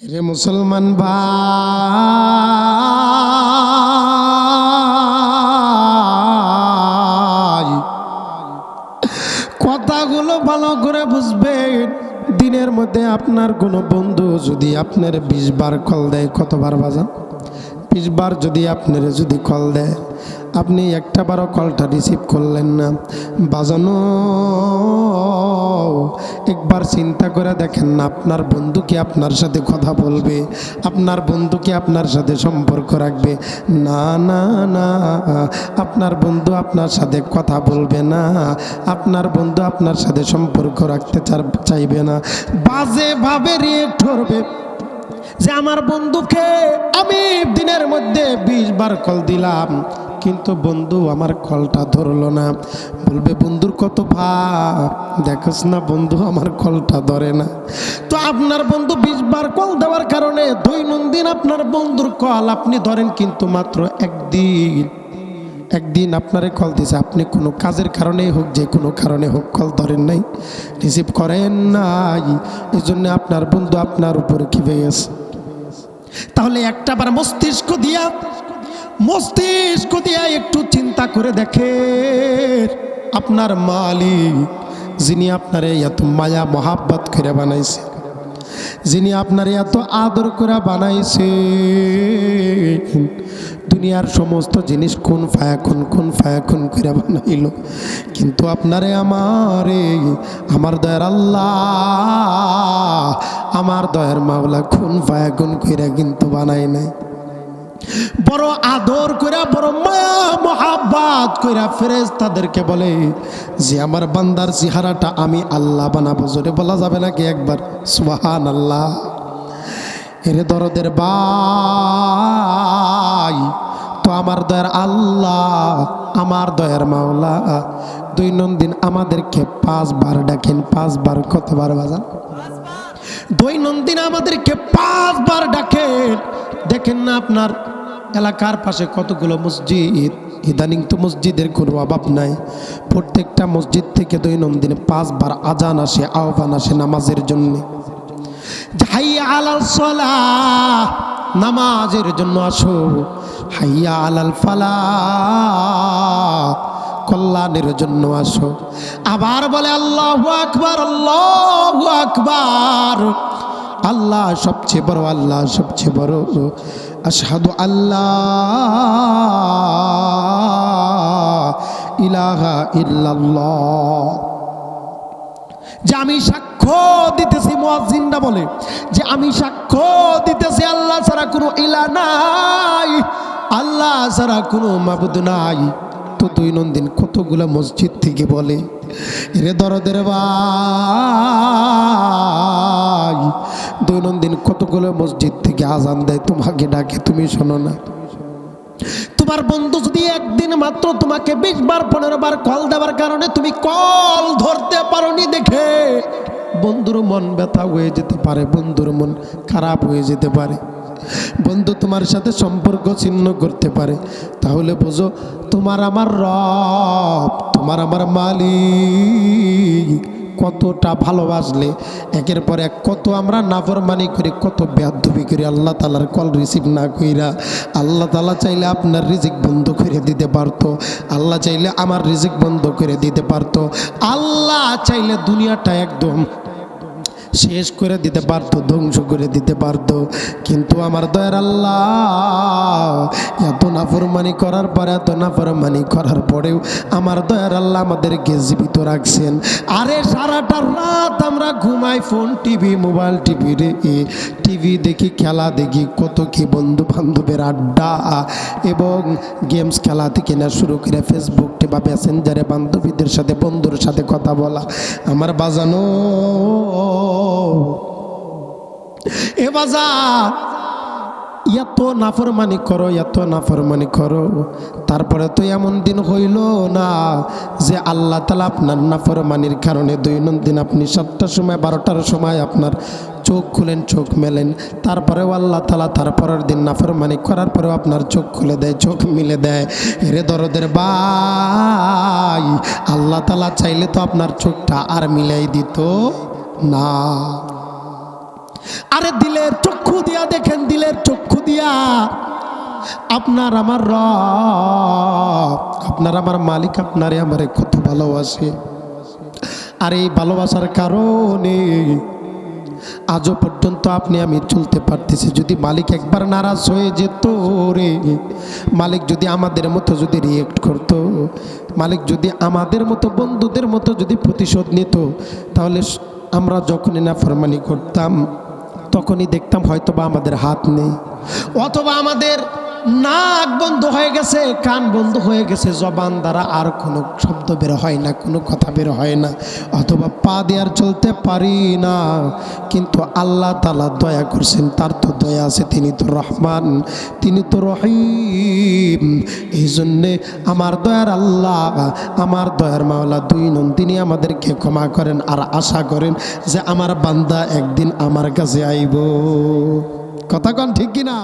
রে মুসলমান ভাই, কথাগুলো ভালো করে বুঝবেন। দিনের মধ্যে আপনার কোনো বন্ধু যদি আপনার বিশ বার কল দেয়, কতবার বাজান? বিশ বার যদি আপনার যদি কল দেয় আপনি একটা বারও কলটা রিসিভ করলেন না। বাজানো, একবার চিন্তা করে দেখেন না, আপনার বন্ধু কি আপনার সাথে কথা বলবে? আপনার বন্ধু কি আপনার সাথে সম্পর্ক রাখবে? না না না, আপনার বন্ধু আপনার সাথে কথা বলবে না। আপনার বন্ধু আপনার সাথে সম্পর্ক রাখতে চাইবে না। বাজেভাবে রিয়েক্ট করবে যে আমার বন্ধুকে আমি দিনের মধ্যে বিশ বার কল দিলাম। কিন্তু বন্ধু, আমার কলটা ধরলো না। বলবে বন্ধুর কত ভাব। দেখোস না বন্ধু, আমার কলটা ধরে না। তো আপনার বন্ধু বিশ বার কল দেওয়ার কারণে দৈনন্দিন আপনার বন্ধুর কল আপনি ধরেন কিন্তু মাত্র একদিন। একদিন আপনারে কল দিছে। আপনি কোনো কাজের কারণে হোক, যে কোনো কারণে হোক কল ধরেন নাই। রিসিভ করেন নাই। এই জন্য আপনার বন্ধু আপনার উপরে খেপে গেছে। তাহলে একটা বার মস্তিষ্ক দিয়া মস্তিষ্ক দিয়া একটু চিন্তা করে দেখে। আপনার মালিক, যিনি আপনারে এত মায়া, মহাব্বত করে বানাইছে, যিনি আপনার এত আদর করে বানাইছে, দুনিয়ার সমস্ত জিনিস কোন ফায়াকুন কোন ফায়াকুন করে বানাইল। কিন্তু আপনারে আমারে, আমার দয়ার আল্লাহ, আমার দয়ার মাওলা খুন ফায়াকুন করে কিন্তু বানাই নাই। বড় আদর করে বড় মায়া, মহাব্বাত করে ফেরেজ তাদেরকে বলে, যে আমার বান্দার চেহারাটা আমি আল্লাহ বানাবো। জোরে বলা যাবে নাকি একবার? সুবাহান আল্লাহ এরে দরদের বাই তো আমার দয়ার আল্লাহ, আমার দয়ার মাওলা, দৈনন্দিন আমাদেরকে পাঁচবার ডাকেন, পাঁচবার কতবার বাজান? দৈনন্দিন আমাদেরকে পাঁচবার ডাকেন। দেখেন না আপনার এলাকার পাশে কতগুলো মসজিদ? ইদানিং তো মসজিদের কোনো অভাব নাই। প্রত্যেকটা মসজিদ থেকে দৈনন্দিন পাঁচবার আজান আসে, আহ্বান আসে নামাজের জন্য। হাইয়া নামাজের জন্য আসো। হাইয়া আলাল ফালা কল্যাণের জন্য আসো। আবার বলে আল্লাহ আকবার আল্লাহ আকবার। আল্লাহ সবচেয়ে বড়, আল্লাহ সবচেয়ে বড়। আশহাদু আল্লাহ ইলাহা যে আমি সাক্ষ্য দিতেছি মুয়াজ্জিনরা বলে, যে আমি সাক্ষ্য দিতেছি আল্লাহ ছাড়া কোনো ইলা নাই, আল্লাহ ছাড়া কোনো মাবুদ নাই। তো দৈনন্দিন কতগুলো মসজিদ থেকে বলে রে দরদের ভাই দৈনন্দিন কতগুলো মসজিদ থেকে আজান দেয়, তোমাকে ডাকে, তুমি শোনো না। তোমার বন্ধু যদি একদিন মাত্র তোমাকে বিশ বার, পনেরো বার কল দেওয়ার কারণে তুমি কল ধরতে পারোনি দেখে, বন্ধুর মন ব্যথা হয়ে যেতে পারে, বন্ধুর মন খারাপ হয়ে যেতে পারে। বন্ধু তোমার সাথে সম্পর্ক ছিন্ন করতে পারে। তাহলে বোঝো, তোমার আমার রব, তোমার আমার মালিক। কতটা ভালোবাসলে, একের পর এক কত আমরা নাফরমানি করি, কত ব্যাধবি করি, আল্লাহ তালার কল রিসিভ না কইরা, আল্লাহ তালা চাইলে আপনার রিজিক বন্ধ করে দিতে পারতো, আল্লাহ চাইলে আমার রিজিক বন্ধ করে দিতে পারতো, আল্লাহ চাইলে দুনিয়াটা একদম শেষ করে দিতে পারতো, ধ্বংস করে দিতে পারতো। কিন্তু আমার দয়ার আল্লাহ এত নাফরমানি করার পরে, এত নাফরমানি করার পরেও আমার দয়ার আল্লাহ আমাদেরকে জীবিত রাখছেন। আরে সারাটা রাত আমরা ঘুমাই ফোন, টিভি, মোবাইল, টিভি রে। টিভি দেখি, খেলা দেখি, কত কি বন্ধু বান্ধবের আড্ডা। এবং গেমস খেলা থেকে না শুরু করে ফেসবুক বা প্যাসেঞ্জারে বান্ধবীদের সাথে, বন্ধুর সাথে কথা বলা। আমার বাজানো এ বাজা এত নাফরমানি করো, এত নাফরমানি করো। তারপরে তো এমন দিন হইল না যে আল্লাহ তালা আপনার নাফরমানির কারণে দৈনন্দিন আপনি সাতটার সময়, বারোটার সময় আপনার চোখ খুলেন, চোখ মেলেন। তারপরেও আল্লাহ তালা তারপরের দিন নাফরমানি করার পরেও আপনার চোখ খুলে দেয়, চোখ মিলে দেয়। এরে দরদের বাই আল্লাহ তালা চাইলে তো আপনার চোখটা আর মিলাই দিত। না। আরে দিলের চক্ষু দিয়া দেখেন, দিলের চক্ষু দিয়া। আপনার আমার র আপনার আমার মালিক, আপনারে আমারে কত ভালোবাসে। আর এই ভালোবাসার কারণে আজও পর্যন্ত আপনি আমি চলতে পারতেছি। যদি মালিক একবার নারাজ হয়ে যেত রে, মালিক যদি আমাদের মতো যদি রিয়েক্ট করতো, মালিক যদি আমাদের মতো, বন্ধুদের মতো যদি প্রতিশোধ নিত, তাহলে আমরা যখনই না ফরমানি করতাম তখনই দেখতাম হয়তোবা আমাদের হাত নেই। অথবা আমাদের নাক বন্ধ হয়ে গেছে, কান বন্ধ হয়ে গেছে, জবান দ্বারা আর কোনো শব্দ বের হয় না, কোনো কথা বের হয় না, অথবা পা দিয়ে আর চলতে পারি না। কিন্তু আল্লাহ তালা দয়া করছেন, তার তো দয়া আছে, তিনি তো রহমান, তিনি তো রহিম। এই জন্যে আমার দয়ার আল্লাহ, আমার দয়ার মাওলা দুই নন্দিনী আমাদেরকে ক্ষমা করেন আর আশা করেন যে আমার বান্দা একদিন আমার কাছে আইব। কথা কন ঠিক কিনা?